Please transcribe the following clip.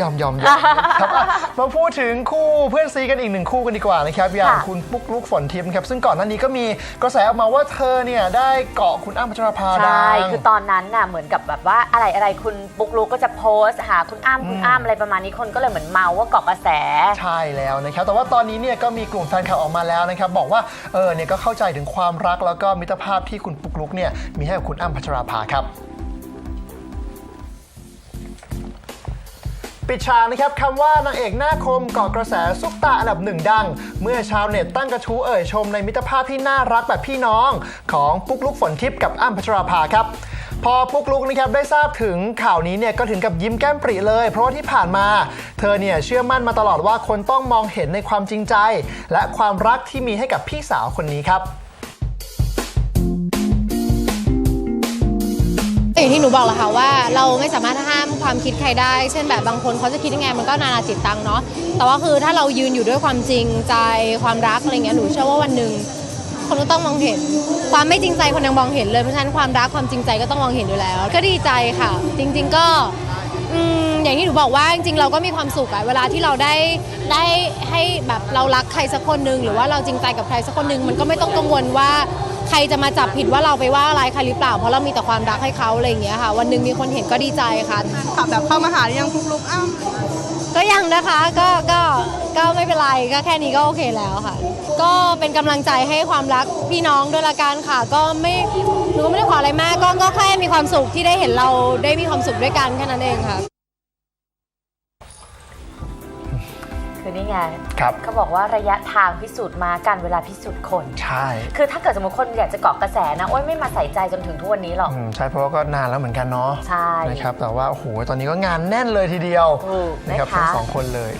ยอมยอมยอมครับอะมาพูดถึงคู่เพื่อนซีกันอีกหนึ่งคู่กันดีกว่านะครับอย่างค่ะคุณปุ๊กลุกฝนทิพย์ครับซึ่งก่อนหน้านี้ก็มีกระแสออกมาว่าเธอเนี่ยได้เกาะคุณอ้ำพัชราภาใช่ดังคือตอนนั้นน่ะเหมือนกับแบบว่าอะไรอะไรคุณปุ๊กลุกก็จะโพสต์หาคุณอ้ำคุณอ้ำอะไรประมาณนี้คนก็เลยเหมือนเมาว่าเกาะกระแสใช่แล้วนะครับแต่ว่าตอนนี้เนี่ยก็มีกลุ่มแฟนคลับออกมาแล้วนะครับบอกว่าเออเนี่ยก็เข้าใจถึงความรักแล้วก็มิตรภาพที่คุณปุ๊กลุกเนี่ยมีให้กับคุณอ้ำพัชราภาครับ ปิดฉากนะครับคำว่านางเอกหน้าคมเกาะกระแสซุปตาอันดับหนึ่งดัง เมื่อชาวเน็ตตั้งกระทู้เอ่ยชมในมิตรภาพที่น่ารักแบบพี่น้อง ของปุ๊กลุกฝนทิพย์กับอ้ำพัชราภาครับพอปุ๊กลุกนะครับได้ทราบถึงข่าวนี้เนี่ยก็ถึงกับยิ้มแก้มปริเลย เพราะว่าที่ผ่านมา เธอเนี่ยเชื่อมั่นมาตลอดว่าคนต้องมองเห็นในความจริงใจ และความรักที่มีให้กับพี่สาวคนนี้ครับ บอกแหละค่ะว่าเราไม่สามารถห้ามความคิดใครได้ เช่นแบบบางคนเขาจะคิดยังไงมันก็นานาจิตตังเนาะแต่ว่าคือถ้าเรายืนอยู่ด้วยความจริงใจความรักอะไรเงี้ยหนูเชื่อว่าวันหนึ่งคนก็ต้องมองเห็น ความไม่จริงใจคนยังมองเห็นเลยเพราะฉะนั้นความรักความจริงใจก็ต้องมองเห็นอยู่แล้ว ก็ดีใจค่ะ จริง ๆก็อย่างที่หนูบอกว่าจริงๆเราก็มีความสุขอะเวลาที่เราได้ได้ให้แบบเรารักใครสักคนหนึ่งหรือว่าเราจริงใจกับใครสักคนหนึ่งมันก็ไม่ต้องกังวลว่า ใครจะมาจับผิดว่าเราไปว่าอะไรใครหรือเปล่า เพราะเรามีแต่ความรักให้เขาอะไรอย่างเงี้ยค่ะ วันหนึ่งมีคนเห็นก็ดีใจค่ะ ขับแบบเข้ามาหาหรือยังปุ๊กลุกอ้าวก็ยังนะคะก็ก็ก็ไม่เป็นไรก็แค่นี้ก็โอเคแล้วค่ะ ก็เป็นกำลังใจให้ความรักพี่น้องด้วยละกันค่ะ ก็ไม่หนูก็ไม่ได้ขออะไรมากก็ก็แค่มีความสุขที่ได้เห็นเราได้มีความสุขด้วยกันแค่นั้นเองค่ะ คือนี่ไงครับเขาบอกว่าระยะทางพิสูจน์มาการเวลาพิสูจน์คน ใช่คือถ้าเกิดสมมติคนอยากจะเกาะกระแสนะโอ้ยไม่มาใส่ใจจนถึงทุกวันนี้หรอกอืมใช่เพราะว่าก็นานแล้วเหมือนกันเนาะใช่นะครับแต่ว่าโอ้โหตอนนี้ก็งานแน่นเลยทีเดียวถูกนะครับนะคะ ทั้งสองคนเลย